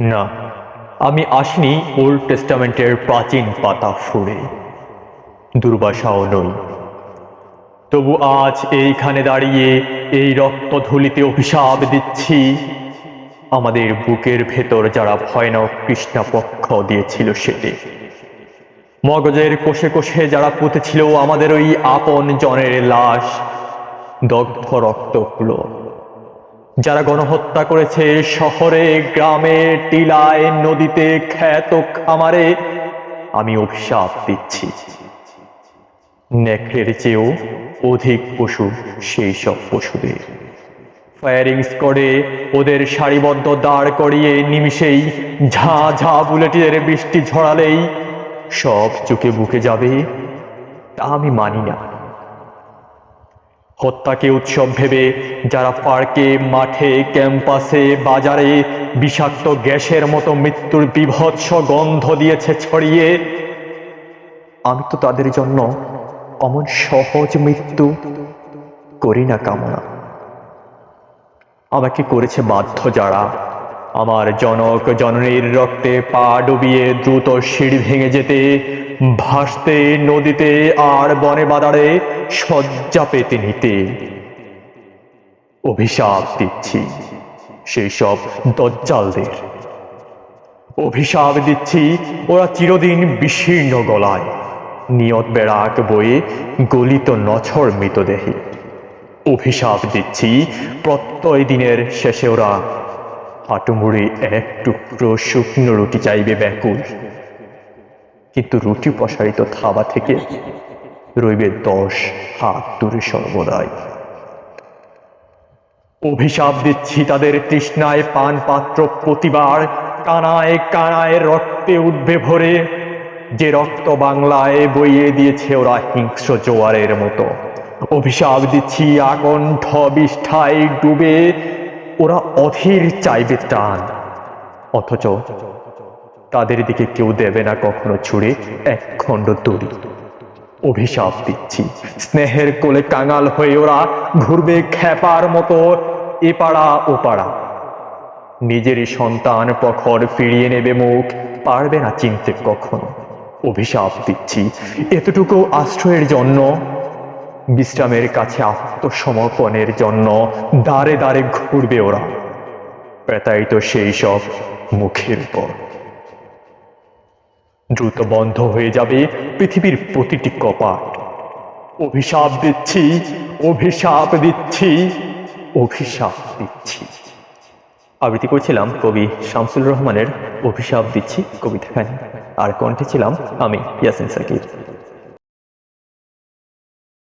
না, আমি আসিনি ওল্ড টেস্টামেন্টের প্রাচীন পাতা ফুড়ে দুর্বাসাও নই। তবু আজ এইখানে দাঁড়িয়ে এই রক্তধুলিতে অভিশাপ দিচ্ছি। আমাদের বুকের ভেতর যারা ভয়ানক কৃষ্ণাপক্ষ দিয়েছিল সেটি। মগজের কোষে কোষে যারা পুঁতেছিল আমাদের ওই আপন জনের লাশ, দগ্ধ রক্তগুলো যারা গণহত্যা করেছে শহরে, গ্রামে, টিলায়, নদীতে, খ্যাত খামারে, আমি অভিশাপ দিচ্ছি। নেকড়ের চেয়েও অধিক পশু সেই সব পশুদের। ফায়ারিং স্কোয়াডে ওদের সারিবদ্ধ দাঁড় করিয়ে নিমিষেই ঝাঁ ঝাঁ বুলেটের বৃষ্টি ঝরালেই সব চুকে বুকে যাবে, তা আমি মানি না। হত্যাকে উৎসব ভেবে যারা পার্কে, মাঠে, ক্যাম্পাসে, বাজারে বিষাক্ত গ্যাসের মতো মৃত্যুর বিভৎস গন্ধ দিয়েছে ছড়িয়ে, আমি তো তাদের জন্য অমন সহজ মৃত্যু করি না কামনা। আমাকে করেছে বাধ্য যারা। আমার জনক জননীর রক্তে পা ডুবিয়ে দ্রুত সিঁড়ি ভেঙে যেতে, ভাসতে, নদীতে আর বনে বাদারে শয্যা পেতে নিতে অভিশাপ দিচ্ছি সেই সব দজ্জালদের। অভিশাপ দিচ্ছি ওরা চিরদিন বিশীর্ণ গলায়, নিয়ত বেড়াক বয়ে গলিত নছর মৃতদেহে। অভিশাপ দিচ্ছি প্রত্যয় দিনের শেষে ওরা হাঁটুমুড়ি এক টুকরো শুকনো রুটি চাইবে ব্যাকুল। কিন্তু রুটি প্রসারিত থাবা থেকে রইবে দশ হাত দূরে সর্বদাই। অভিশাপ দিচ্ছি তাদের তৃষ্ণায় পান পাত্র প্রতিবার, কানায় কানায় রক্তে উঠবে ভরে। যে রক্ত বাংলায় বইয়ে দিয়েছে ওরা হিংস্র জোয়ারের মতো। অভিশাপ দিচ্ছি আকণ্ঠ বিষ্ঠায় ডুবে, ওরা অধীর চাইবে টান অথচ তাদের দিকে কেউ দেবে না কখনো ছুড়ে এক খণ্ড দড়ি। অভিশাপ দিচ্ছি। স্নেহের কোলে কাঙাল হয়ে ওরা ঘুরবে খ্যাপার মতো, এপাড়া ওপাড়া। নিজেরই সন্তান প্রখর ফিরিয়ে নেবে মুখ, পারবে না চিনতে কখনো। অভিশাপ দিচ্ছি। এতটুকু আশ্রয়ের জন্য, বিশ্রামের কাছে আত্মসমর্পণের জন্য দাঁড়ে দাঁড়ে ঘুরবে ওরা। প্রেতায়িত সেই সব মুখের পর। দ্রুত বন্ধ হয়ে যাবে পৃথিবীর প্রতিটি কপাট। অভিশাপ দিচ্ছি অভিশাপ দিচ্ছি অভিশাপ দিচ্ছি। আবৃত্তি করছিলাম? কবি শামসুল রহমানের অভিশাপ দিচ্ছি কবিতাখানি। আর কণ্ঠে ছিলাম আমি, ইয়াসিন সাকিব।